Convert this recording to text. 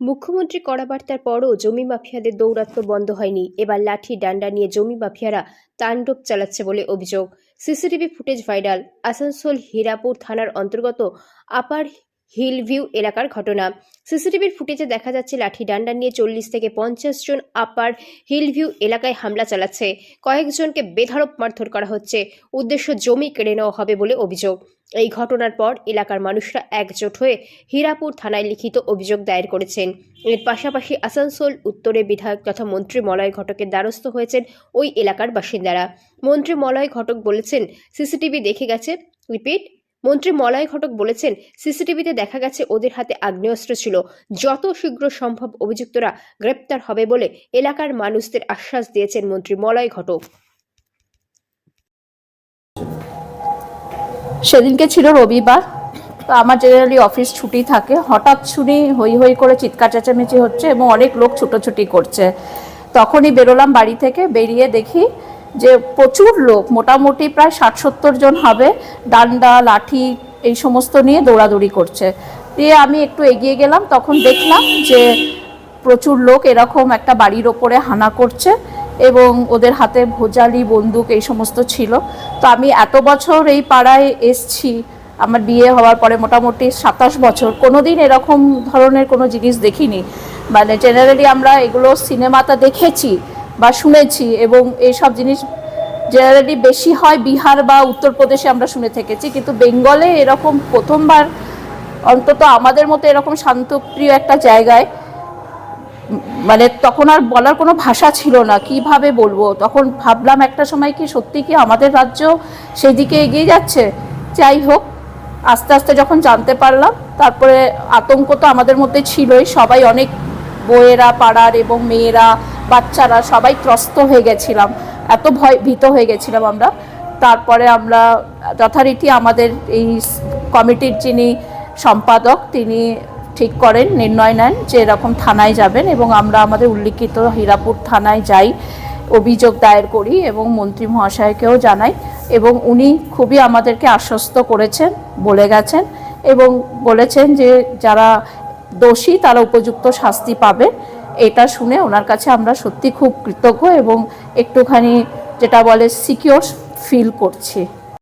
মুখ্যমন্ত্রী কড়া বার্তার পরও জমি মাফিয়াদের দৌরাত্ম্য বন্ধ হয়নি। এবার লাঠি ডান্ডা নিয়ে জমি মাফিয়ারা তাণ্ডব চালাচ্ছে বলে অভিযোগ। CCTV footage viral. Asansol, Hirapur থানার অন্তর্গত আপার হিলভিউ এলাকার ঘটনা। সিসিটিভির ফুটেজে দেখা যাচ্ছে লাঠি ডান্ডা নিয়ে চল্লিশ থেকে পঞ্চাশ জন আপার হিলভিউ এলাকায় হামলা চালাচ্ছে। কয়েকজনকে বেধড়ক মারধর করা হচ্ছে। উদ্দেশ্য জমি কেড়ে নেওয়া হবে বলে অভিযোগ। এই ঘটনার পর এলাকার মানুষরা একজোট হয়ে হীরাপুর থানায় লিখিত অভিযোগ দায়ের করেছেন। এর পাশাপাশি আসানসোল, উত্তরে বিধায়ক তথা মন্ত্রী মলয় ঘটকের দ্বারস্থ হয়েছেন ওই এলাকার বাসিন্দারা। মন্ত্রী মলয় ঘটক বলেছেন, সিসিটিভি দেখে গেছে, রিপিট মন্ত্রী মলয় ঘটক বলেছেন, সিসিটিভিতে দেখা গেছে ওদের হাতে আগ্নেয়াস্ত্র ছিল। যত শীঘ্র সম্ভব অভিযুক্তরা গ্রেপ্তার হবে বলে এলাকার মানুষদের আশ্বাস দিয়েছেন মন্ত্রী মলয় ঘটক। সেদিনকে ছিল রবিবার, তো আমার জেনারেলি অফিস ছুটি থাকে। হঠাৎ শুনি হই হই করে চিৎকার চেঁচামেচি হচ্ছে এবং অনেক লোক ছুটোছুটি করছে। তখনই বেরোলাম বাড়ি থেকে, বেরিয়ে দেখি যে প্রচুর লোক, মোটামুটি প্রায় ষাট সত্তর জন হবে, ডান্ডা, লাঠি এই সমস্ত নিয়ে দৌড়াদৌড়ি করছে। দিয়ে আমি একটু এগিয়ে গেলাম, তখন দেখলাম যে প্রচুর লোক এরকম একটা বাড়ির ওপরে হানা করছে এবং ওদের হাতে ভোজালি, বন্দুক এই সমস্ত ছিল। তো আমি এত বছর এই পাড়ায় এসছি, আমার বিয়ে হওয়ার পরে মোটামুটি সাতাশ বছর, কোনোদিন এরকম ধরনের কোনো জিনিস দেখিনি। মানে জেনারেলি আমরা এগুলো সিনেমাতে দেখেছি বা শুনেছি এবং এইসব জিনিস জেনারেলি বেশি হয় বিহার বা উত্তরপ্রদেশে আমরা শুনে থেকেছি, কিন্তু বেঙ্গলে এরকম প্রথমবার অন্তত আমাদের মতো এরকম শান্তপ্রিয় একটা জায়গায় মানে তখন আর বলার কোনো ভাষা ছিল না, কীভাবে বলব? তখন ভাবলাম একটা সময় কি সত্যি কি আমাদের রাজ্য সেই দিকে এগিয়ে যাচ্ছে? যাই হোক, আস্তে আস্তে যখন জানতে পারলাম, তারপরে আতঙ্ক তো আমাদের মধ্যে ছিলই, সবাই অনেক বইয়েরা পাড়ার এবং মেয়েরা বাচ্চারা সবাই ত্রস্ত হয়ে গেছিলাম, এত ভয়, ভীত হয়ে গেছিলাম আমরা। তারপরে আমরা যথারীতি আমাদের এই কমিটির যিনি সম্পাদক, তিনি ঠিক করেন, নির্ণয় নেন যে এরকম থানায় যাবেন এবং আমরা আমাদের উল্লিখিত হীরাপুর থানায় যাই, অভিযোগ দায়ের করি এবং মন্ত্রী মহাশয়কেও জানাই এবং উনি খুবই আমাদেরকে আশ্বস্ত করেছেন, বলে গেছেন এবং বলেছেন যে যারা দোষী তারা উপযুক্ত শাস্তি পাবে। এটা শুনে ওনার কাছে আমরা সত্যি খুব কৃতজ্ঞ এবং একটুখানি যেটা বলে সিকিওর ফিল করছি।